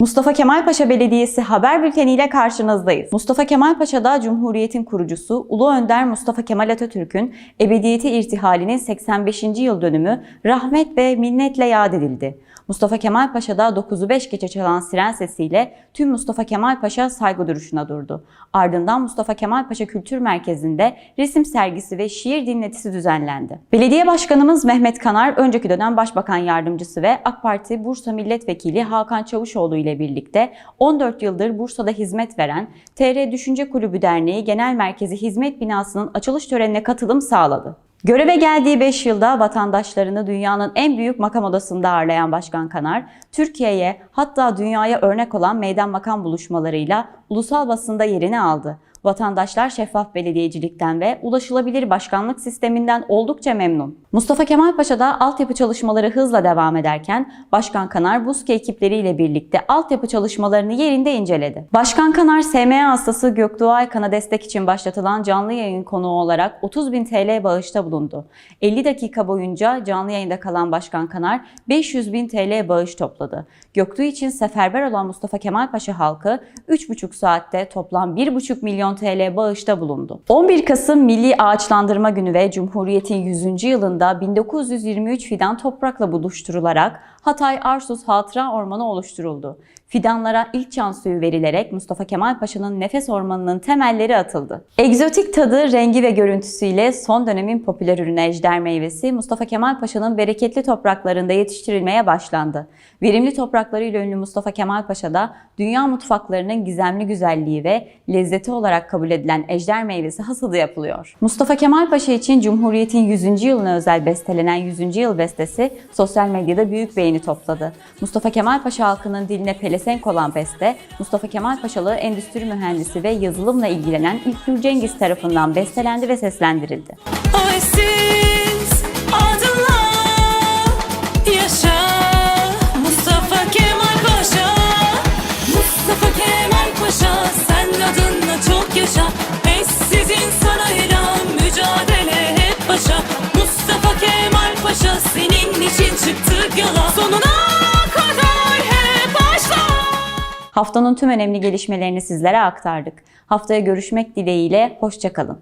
Mustafa Kemal Paşa Belediyesi haber bülteniyle karşınızdayız. Mustafa Kemal Paşa da Cumhuriyet'in kurucusu Ulu Önder Mustafa Kemal Atatürk'ün ebediyeti irtihalinin 85. yıl dönümü rahmet ve minnetle yad edildi. Mustafa Kemal Paşa da 9'u 5 geçe çalan siren sesiyle tüm Mustafa Kemal Paşa saygı duruşuna durdu. Ardından Mustafa Kemal Paşa Kültür Merkezi'nde resim sergisi ve şiir dinletisi düzenlendi. Belediye Başkanımız Mehmet Kanar, önceki dönem Başbakan Yardımcısı ve AK Parti Bursa Milletvekili Hakan Çavuşoğlu ile birlikte 14 yıldır Bursa'da hizmet veren TR Düşünce Kulübü Derneği Genel Merkezi Hizmet Binası'nın açılış törenine katılım sağladı. Göreve geldiği 5 yılda vatandaşlarını dünyanın en büyük makam odasında ağırlayan Başkan Kanar, Türkiye'ye hatta dünyaya örnek olan meydan makam buluşmalarıyla ulusal basında yerini aldı. Vatandaşlar şeffaf belediyecilikten ve ulaşılabilir başkanlık sisteminden oldukça memnun. Mustafa Kemal Paşa'da altyapı çalışmaları hızla devam ederken Başkan Kanar BUSKE ekipleriyle birlikte altyapı çalışmalarını yerinde inceledi. Başkan Kanar SMA hastası Göktuğ Aykan'a destek için başlatılan canlı yayın konuğu olarak 30 bin TL bağışta bulundu. 50 dakika boyunca canlı yayında kalan Başkan Kanar 500 bin TL bağış topladı. Göktuğ için seferber olan Mustafa Kemal Paşa halkı 3,5 saatte toplam 1,5 milyon TL bağışta bulundu. 11 Kasım Milli Ağaçlandırma Günü ve Cumhuriyet'in 100. yılında 1923 fidan toprakla buluşturularak Hatay Arsuz Hatıra Ormanı oluşturuldu. Fidanlara ilk can suyu verilerek Mustafa Kemal Paşa'nın nefes ormanının temelleri atıldı. Egzotik tadı, rengi ve görüntüsüyle son dönemin popüler ürünü ejder meyvesi Mustafa Kemal Paşa'nın bereketli topraklarında yetiştirilmeye başlandı. Verimli topraklarıyla ünlü Mustafa Kemal Paşa da dünya mutfaklarının gizemli güzelliği ve lezzeti olarak kabul edilen ejder meyvesi hasadı yapılıyor. Mustafa Kemal Paşa için Cumhuriyet'in 100. yılına özel bestelenen 100. yıl bestesi sosyal medyada büyük beğeni topladı. Mustafa Kemal Paşa halkının diline pelesenk olan beste, Mustafa Kemal Paşalı endüstri mühendisi ve yazılımla ilgilenen İlknur Cengiz tarafından bestelendi ve seslendirildi. Mustafa Kemal Paşa senin için çıktık yola. Sonuna Haftanın tüm önemli gelişmelerini sizlere aktardık. Haftaya görüşmek dileğiyle, hoşçakalın.